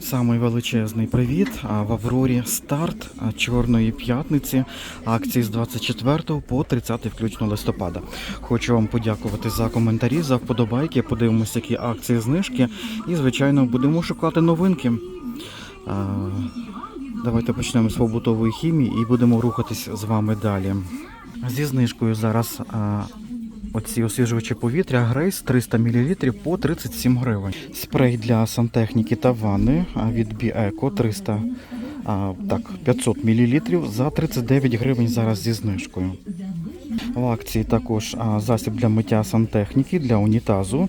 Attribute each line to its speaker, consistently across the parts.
Speaker 1: Самий величезний привіт в Аврорі старт Чорної п'ятниці акції з 24 по 30 включно листопада. Хочу вам подякувати за коментарі, за вподобайки. Подивимося, які акції знижки. І, звичайно, будемо шукати новинки. Давайте почнемо з побутової хімії і будемо рухатись з вами далі. Зі знижкою зараз оці освіжувачі повітря Грейс 300 мл по 37 гривень. Спрей для сантехніки та ванни від Біеко 300 а, так, 500 мл за 39 гривень зараз зі знижкою. В акції також засіб для миття сантехніки для унітазу.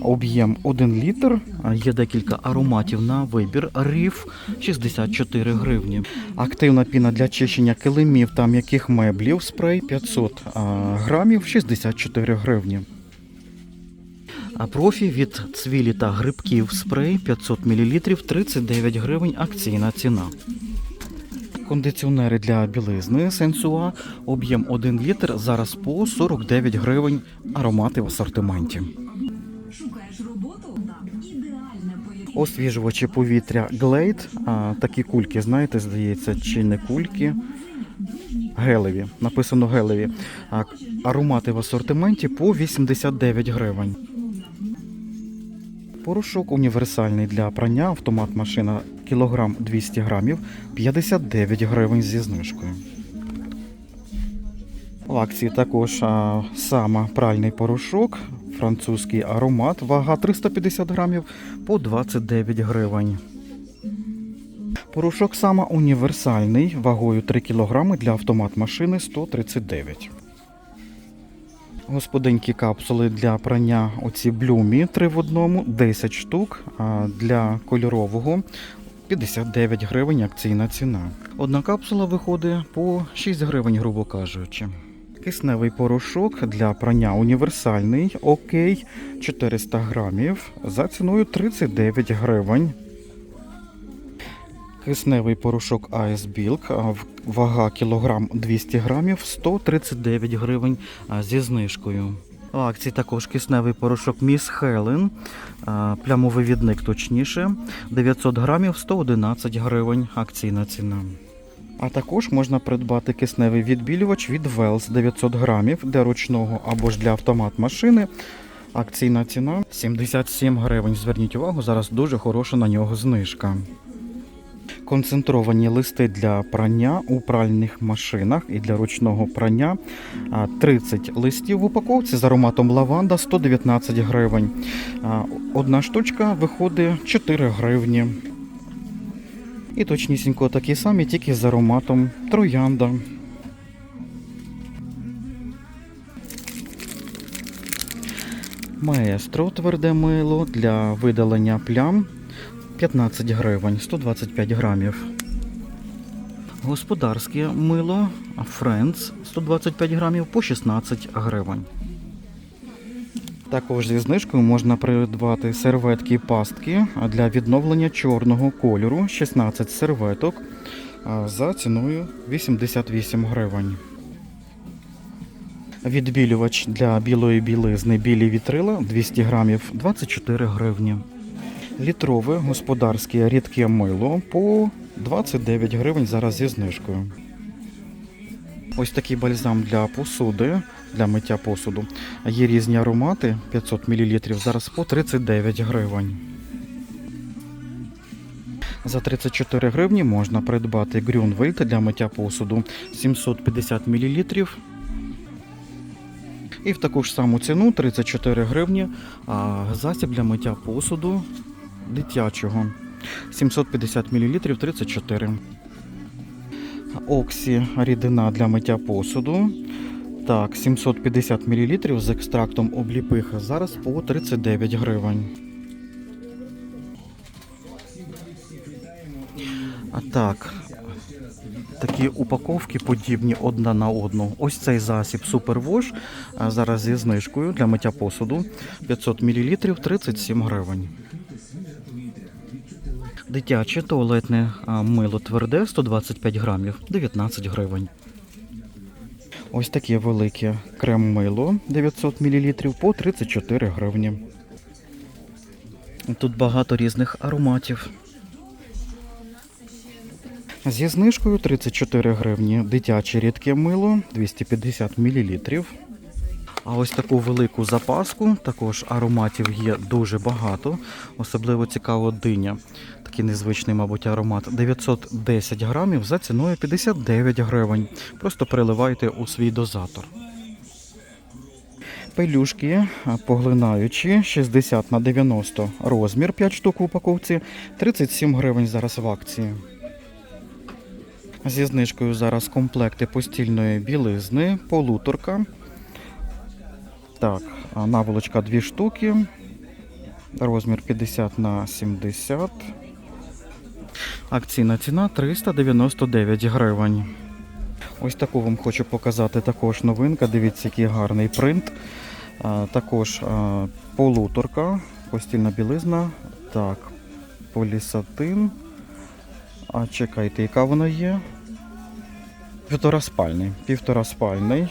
Speaker 1: Об'єм 1 літр. Є декілька ароматів на вибір. Ріф 64 гривні. Активна піна для чищення килимів та м'яких меблів. Спрей 500 грамів 64 гривні. А профі від цвілі та грибків спрей 500 мл 39 гривень акційна ціна. Кондиціонери для білизни Сенсуа, об'єм 1 літр, зараз по 49 гривень, аромати в асортименті. Освіжувачі повітря Glade, а, такі кульки, знаєте, здається, чи не кульки. Гелеві. Написано гелеві. А, аромати в асортименті по 89 гривень. Порошок універсальний для прання, автомат машина кілограм 200 грамів, 59 гривень зі знижкою. В акції також а, сама пральний порошок, французький аромат, вага 350 грамів по 29 гривень. Порошок сама універсальний, вагою 3 кг для автомат машини 139. Господинські капсули для прання оці блюмі 3 в одному, 10 штук, для кольорового 59 гривень акційна ціна. Одна капсула виходить по 6 гривень, грубо кажучи. Кисневий порошок для прання універсальний, окей, 400 грамів за ціною 39 гривень. Кисневий порошок AS Bilk, вага кілограм 200 грамів, 139 гривень зі знижкою. В акції також кисневий порошок Міс Хелен, плямовивідник точніше, 900 грамів, 111 гривень акційна ціна. А також можна придбати кисневий відбілювач від Wells 900 грамів для ручного або ж для автомат машини. Акційна ціна 77 гривень. Зверніть увагу, зараз дуже хороша на нього знижка. Концентровані листи для прання у пральних машинах і для ручного прання. 30 листів в упаковці з ароматом лаванда 119 гривень. Одна штучка виходить 4 гривні. І точнісінько такі самі, тільки з ароматом троянда. Маестро тверде мило для видалення плям 15 гривень, 125 грамів. Господарське мило Friends 125 грамів по 16 гривень. Також зі знижкою можна придбати серветки і пастки для відновлення чорного кольору 16 серветок за ціною 88 гривень. Відбілювач для білої білизни білі вітрила 200 грамів 24 гривні. Літрове господарське рідке мило по 29 гривень зараз зі знижкою. Ось такий бальзам для посуди, для миття посуду. Є різні аромати 500 мл, зараз по 39 гривень. За 34 гривні можна придбати Грюнвельт для миття посуду 750 мл. І в таку ж саму ціну 34 гривні засіб для миття посуду дитячого 750 мл 34. Оксі рідина для миття посуду. Так, 750 мл з екстрактом обліпиха. Зараз по 39 гривень. А так, такі упаковки подібні одна на одну. Ось цей засіб Superwash зараз зі знижкою для миття посуду 500 мл 37 гривень. Дитяче туалетне мило тверде 125 грамів 19 гривень. Ось таке велике крем-мило 900 мл по 34 гривні. Тут багато різних ароматів. Зі знижкою 34 гривні дитяче рідке мило 250 мл. А ось таку велику запаску, також ароматів є дуже багато. Особливо цікаво диня. Такий незвичний, мабуть, аромат. 910 грамів за ціною 59 гривень. Просто переливайте у свій дозатор. Пелюшки поглинаючі 60 на 90 розмір 5 штук в упаковці, 37 гривень зараз в акції. Зі знижкою зараз комплекти постільної білизни, полуторка. Так, наволочка 2 штуки. Розмір 50 на 70. Акційна ціна 399 гривень. Ось таку вам хочу показати також новинка. Дивіться, який гарний принт. Також полуторка, постільна білизна. Так, полісатин. А чекайте, яка вона є? Півтораспальний. Півтораспальний.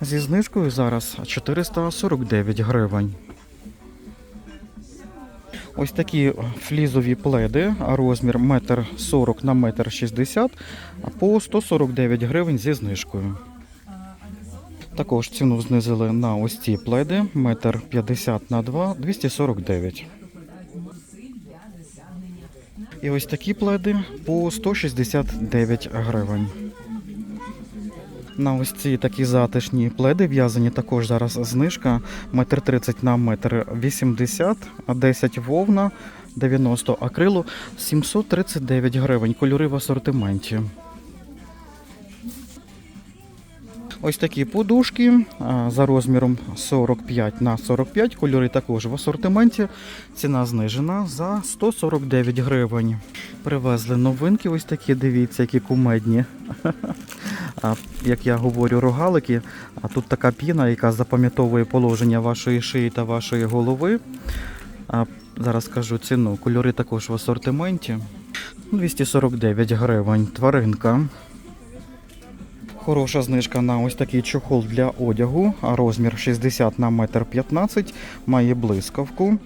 Speaker 1: Зі знижкою зараз 449 гривень. Ось такі флізові пледи, розмір 1,40 на 1,60 по 149 гривень зі знижкою. Також ціну знизили на ось ці пледи 1,50 на 2 249. І ось такі пледи по 169 гривень. На ось ці такі затишні пледи в'язані також зараз знижка 1,30 на 1,80 а 10 вовна, 90 акрилу, 739 гривень. Кольори в асортименті. Ось такі подушки за розміром 45 на 45. Кольори також в асортименті. Ціна знижена за 149 гривень. Привезли новинки, ось такі, дивіться, які кумедні. Як я говорю, рогалики. А тут така піна, яка запам'ятовує положення вашої шиї та вашої голови. А, зараз скажу ціну. Кольори також в асортименті. 249 гривень. Тваринка. Хороша знижка на ось такий чохол для одягу, розмір 60 на 1,15 м, має блискавку.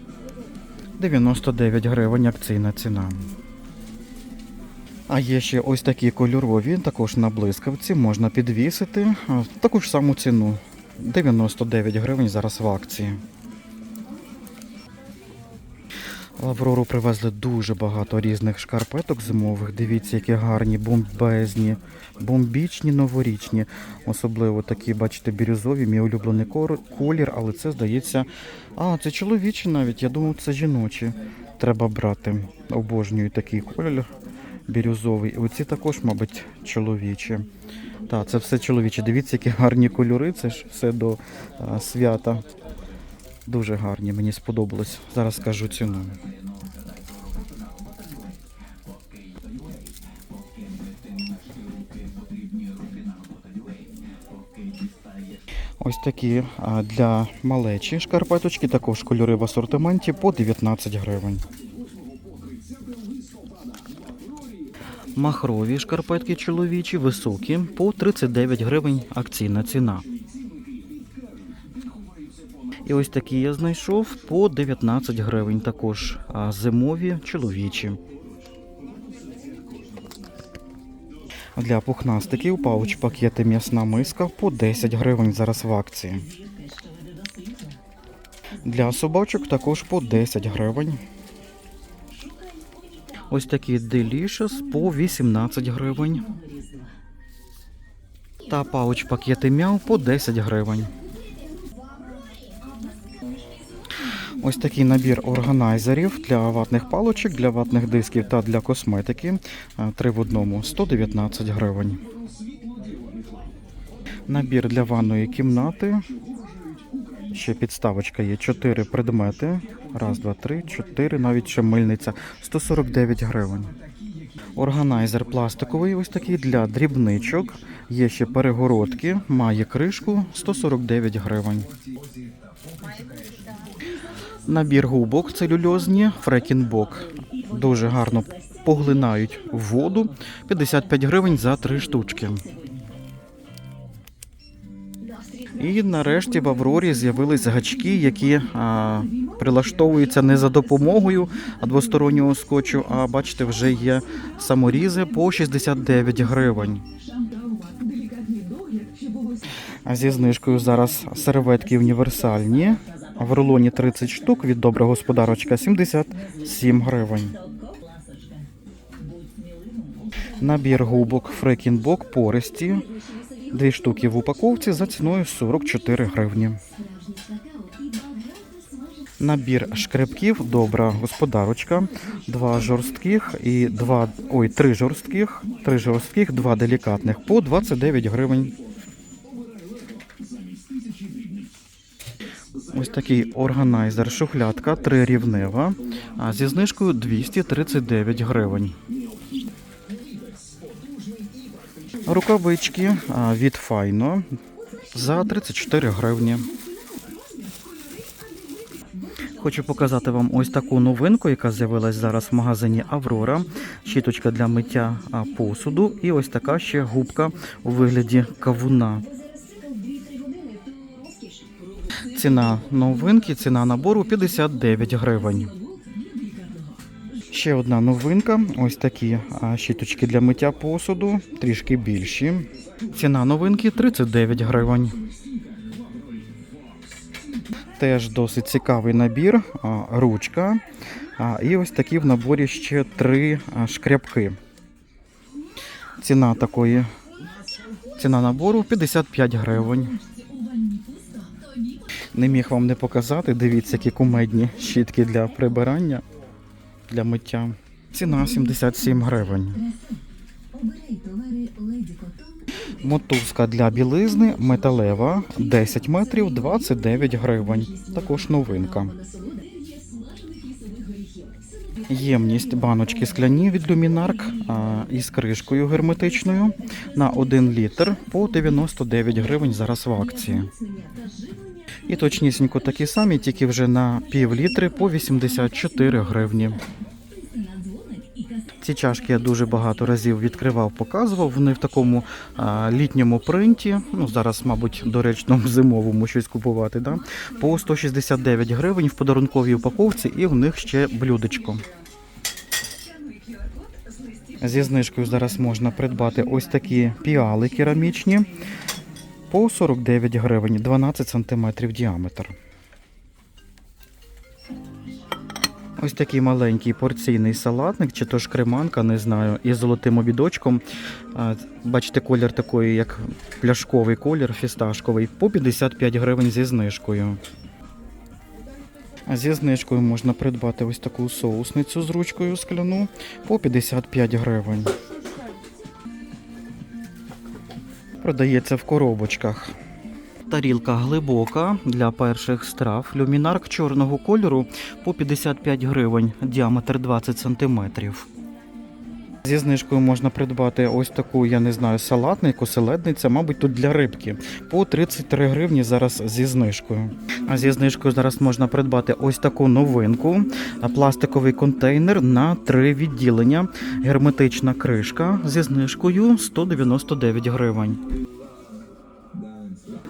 Speaker 1: 99 гривень акційна ціна. А є ще ось такі кольорові, також на блискавці, можна підвісити. Таку ж саму ціну. 99 гривень зараз в акції. Аврору привезли дуже багато різних шкарпеток зимових. Дивіться, які гарні, бомбезні, бомбічні, новорічні. Особливо такі, бачите, бірюзові, мій улюблений колір, але це здається. А, це чоловічі навіть. Я думав, це жіночі. Треба брати. Обожнюю такий колір бірюзовий. І оці також, мабуть, чоловічі. Так, це все чоловіче. Дивіться, які гарні кольори. Це ж все до а, свята. Дуже гарні, мені сподобалось. Зараз скажу ціну. Ось такі для малечі шкарпеточки, також кольори в асортименті по 19 гривень. Махрові шкарпетки чоловічі, високі, по 39 гривень акційна ціна. І ось такі я знайшов по 19 гривень також. А зимові чоловічі. Для пухнастиків пауч пакети м'ясна миска по 10 гривень зараз в акції. Для собачок також по 10 гривень. Ось такі Delicious по 18 гривень. Та пауч пакети мяу по 10 гривень. Ось такий набір органайзерів для ватних палочок, для ватних дисків та для косметики. Три в одному 119 гривень. Набір для ванної кімнати. Ще підставочка є. Чотири предмети. Раз, два, три, чотири, навіть ще мильниця. 149 гривень. Органайзер пластиковий, ось такий для дрібничок. Є ще перегородки, має кришку 149 гривень. Набір губок целюльозні, фрекінбок. Дуже гарно поглинають воду. 55 гривень за три штучки. І нарешті в Аврорі з'явились гачки, які а, прилаштовуються не за допомогою двостороннього скотчу, а бачите, вже є саморізи по 69 гривень. Зі знижкою зараз серветки універсальні. В рулоні 30 штук від добра господарочка 77 гривень. Набір губок Фрекінбок пористі. Дві штуки в упаковці за ціною 44 гривні. Набір шкребків добра господарочка. Два жорстких і два. Ой, три жорстких, три жорстких, два делікатних по 29 гривень. Такий органайзер шухлядка трирівнева зі знижкою 239 гривень. Рукавички від Файно за 34 гривні. Хочу показати вам ось таку новинку, яка з'явилась зараз в магазині Аврора. Щіточка для миття посуду і ось така ще губка у вигляді кавуна. Ціна новинки, ціна набору 59 гривень. Ще одна новинка. Ось такі щіточки для миття посуду, трішки більші. Ціна новинки 39 гривень. Теж досить цікавий набір, ручка. І ось такі в наборі ще три а, шкрябки. Ціна такої. Ціна набору 55 гривень. Не міг вам не показати. Дивіться, які кумедні щітки для прибирання, для миття. Ціна 77 гривень. Мотузка для білизни металева 10 метрів 29 гривень. Також новинка. Ємність баночки скляні від Люмінарк із кришкою герметичною на 1 літр по 99 гривень зараз в акції. І точнісінько такі самі, тільки вже на пів літри по 84 гривні. Ці чашки я дуже багато разів відкривав, показував. Вони в такому а, літньому принті. Ну зараз, мабуть, доречно зимовому щось купувати. Да? По 169 гривень в подарунковій упаковці, і в них ще блюдечко. Зі знижкою зараз можна придбати ось такі піали керамічні по 49 гривень, 12 см діаметр. Ось такий маленький порційний салатник, чи то ж креманка, не знаю, із золотим обідочком. Бачите, колір такий, як пляшковий колір, фісташковий, по 55 гривень зі знижкою. Зі знижкою можна придбати ось таку соусницю з ручкою скляну по 55 гривень. Продається в коробочках. Тарілка глибока для перших страв. Люмінарк чорного кольору по 55 гривень, діаметр 20 сантиметрів. Зі знижкою можна придбати ось таку, я не знаю, салатник, оселедниця, мабуть, тут для рибки. По 33 гривні зараз зі знижкою. А зі знижкою зараз можна придбати ось таку новинку. Пластиковий контейнер на три відділення. Герметична кришка зі знижкою 199 гривень.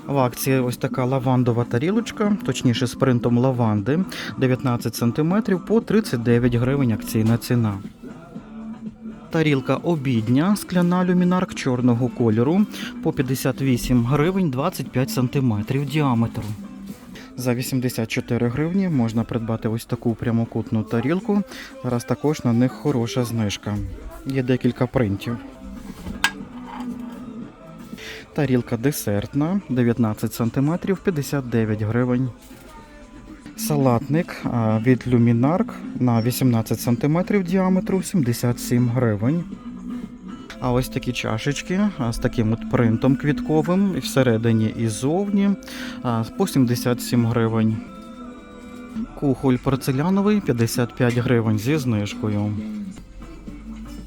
Speaker 1: В акції ось така лавандова тарілочка, точніше з принтом лаванди, 19 см по 39 гривень акційна ціна. Тарілка обідня, скляна люмінарк чорного кольору по 58 гривень 25 см діаметру. За 84 гривні можна придбати ось таку прямокутну тарілку. Зараз також на них хороша знижка. Є декілька принтів. Тарілка десертна 19 см 59 гривень. Салатник від Люмінарк на 18 см діаметру 77 гривень. А ось такі чашечки з таким от принтом квітковим і всередині і зовні а, по 77 гривень. Кухоль порцеляновий 55 гривень зі знижкою.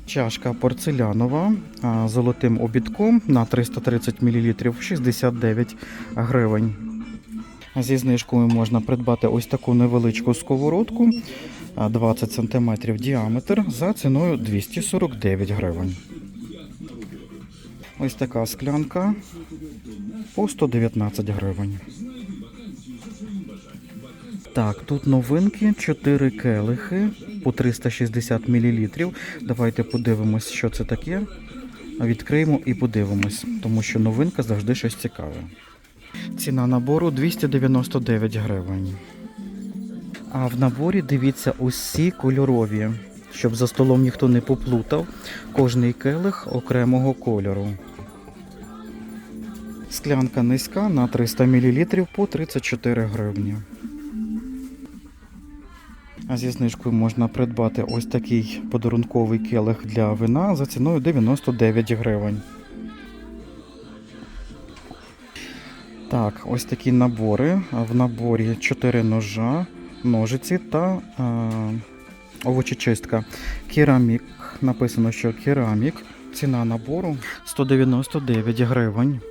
Speaker 1: Чашка порцелянова золотим обідком на 330 мл 69 гривень. Зі знижкою можна придбати ось таку невеличку сковородку 20 см діаметр за ціною 249 гривень. Ось така склянка по 119 гривень. Так, тут новинки, 4 келихи по 360 мл. Давайте подивимось, що це таке. Відкриємо і подивимось, тому що новинка завжди щось цікаве. Ціна набору 299 гривень. А в наборі дивіться усі кольорові, щоб за столом ніхто не поплутав. Кожний келих окремого кольору. Склянка низька на 300 мл по 34 гривні. А зі знижкою можна придбати ось такий подарунковий келих для вина за ціною 99 гривень. Так, ось такі набори. В наборі 4 ножа, ножиці та а, овочечистка. Керамік. Написано, що керамік. Ціна набору 199 гривень.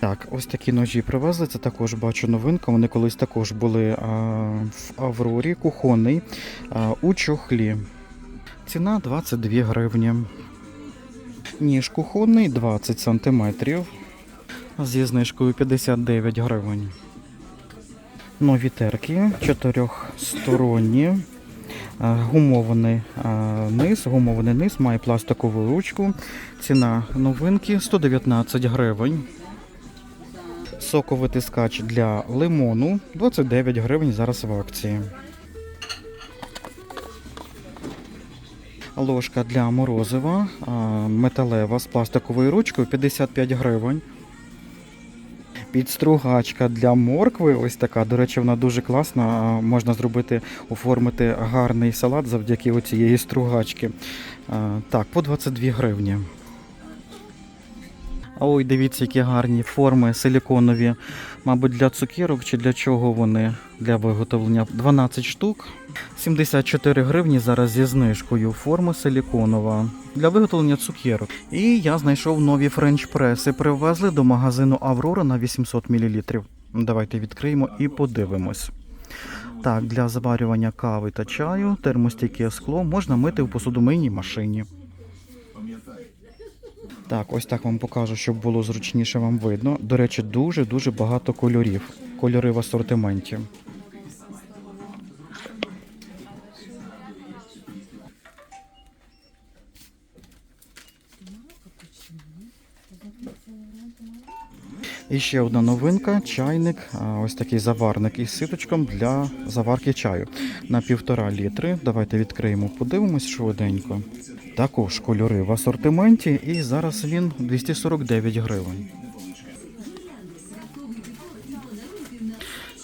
Speaker 1: Так, ось такі ножі привезли. Це також бачу новинка. Вони колись також були а, в Аврорі, кухонний а, у чохлі. Ціна 22 гривні. Ніж кухонний 20 сантиметрів. Зі знижкою 59 гривень. Нові терки чотирьохсторонні. А, Гумований низ, гумований низ, має пластикову ручку. Ціна новинки 119 гривень. Соковитискач для лимону 29 гривень зараз в акції. Ложка для морозива металева з пластиковою ручкою 55 гривень. Підстругачка для моркви, ось така. До речі, вона дуже класна. Можна зробити, оформити гарний салат завдяки оцієї стругачки. Так, по 22 гривні. Ой, дивіться, які гарні форми силіконові. Мабуть, для цукерок чи для чого вони для виготовлення. 12 штук. 74 гривні зараз зі знижкою. Форма силіконова для виготовлення цукерок. І я знайшов нові френч-преси. Привезли до магазину Аврора на 800 мл. Давайте відкриємо і подивимось. Так, для заварювання кави та чаю термостійке скло можна мити в посудомийній машині. Так, ось так вам покажу, щоб було зручніше вам видно. До речі, дуже-дуже багато кольорів. Кольори в асортименті. І ще одна новинка чайник, ось такий заварник із ситочком для заварки чаю на півтора літри. Давайте відкриємо, подивимось швиденько. Також кольори в асортименті, і зараз він 249 гривень.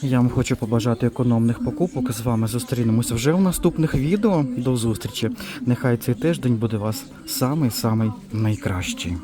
Speaker 1: Я вам хочу побажати економних покупок. З вами зустрінемось вже в наступних відео. До зустрічі. Нехай цей тиждень буде у вас самий-самий найкращий.